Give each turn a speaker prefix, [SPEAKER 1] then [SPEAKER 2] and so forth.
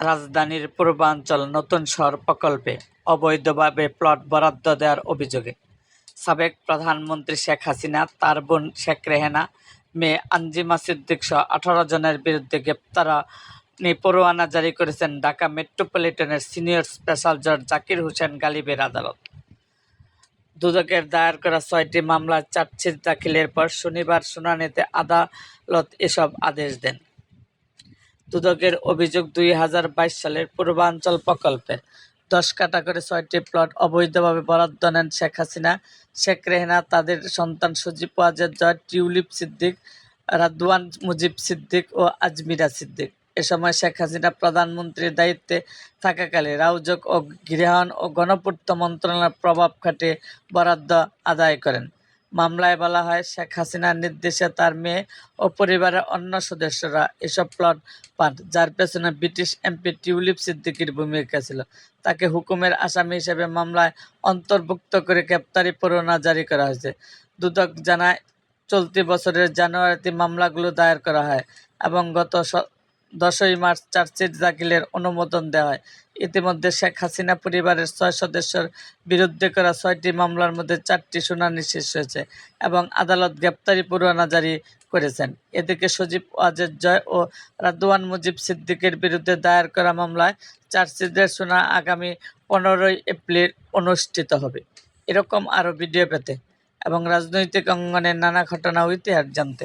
[SPEAKER 1] রাজধানীর পূর্বাঞ্চল নতুন শহর প্রকল্পে অবৈধভাবে প্লট বরাদ্দ দেওয়ার অভিযোগে সাবেক প্রধানমন্ত্রী শেখ হাসিনা, তার বোন শেখ রেহেনা, মেয়ে আঞ্জিমা সিদ্দিক সহ আঠারো জনের বিরুদ্ধে গ্রেপ্তারি পরোয়ানা জারি করেছেন ঢাকা মেট্রোপলিটনের সিনিয়র স্পেশাল জজ জাকির হোসেন গালিবের আদালত। দুদকের দায়ের করা ছয়টি মামলার চার্জশিট দাখিলের পর শনিবার শুনানিতে আদালত এসব আদেশ দেন। দুদকের অভিযোগ দুই হাজার বাইশ সালের পূর্বাঞ্চল প্রকল্পে। দশ কাটা করে ছয়টি প্লট অবৈধভাবে বরাদ্দ নেন শেখ হাসিনা। শেখ রেহনা, তাদের সন্তান সজীব ওয়াজেদ জয়, টিউলিপ সিদ্দিক, রাদওয়ান মুজিব সিদ্দিক ও আজমিরা সিদ্দিক। এ সময় শেখ হাসিনা প্রধানমন্ত্রীর দায়িত্বে থাকাকালে রাউজক ও গৃহায়ণ ও গণপূর্ত মন্ত্রণালয়ের প্রভাব খাটিয়ে বরাদ্দ আদায় করেন। মামলায় বলা হয়, শেখ হাসিনার নির্দেশে তার মেয়ে ও পরিবারের অন্য সদস্যরা এসব প্লট পান, যার পেছনে ব্রিটিশ এমপি টিউলিপ সিদ্দিকির ভূমিকা ছিল। তাকে হুকুমের আসামি হিসেবে মামলায় অন্তর্ভুক্ত করে গ্রেপ্তারি পরোয়ানা জারি করা হয়েছে। দুদক জানায়, চলতি বছরের জানুয়ারিতে মামলাগুলো দায়ের করা হয় এবং গত দশই মার্চ চার্জশিট দাখিলের অনুমোদন দেওয়া হয়। ইতিমধ্যে শেখ হাসিনা পরিবারের ছয় সদস্যের বিরুদ্ধে করা ছয়টি মামলার মধ্যে চারটি শুনানি শেষ হয়েছে এবং আদালত গ্রেপ্তারি পরোয়ানা জারি করেছেন। এদিকে সজীব ওয়াজেদ জয় ও রাদওয়ান মুজিব সিদ্দিকের বিরুদ্ধে দায়ের করা মামলায় চার্জশিটের শোনা আগামী পনেরোই এপ্রিল অনুষ্ঠিত হবে। এরকম আরও ভিডিও পেতে এবং রাজনৈতিক অঙ্গনের নানা ঘটনা ও ইতিহাস জানতে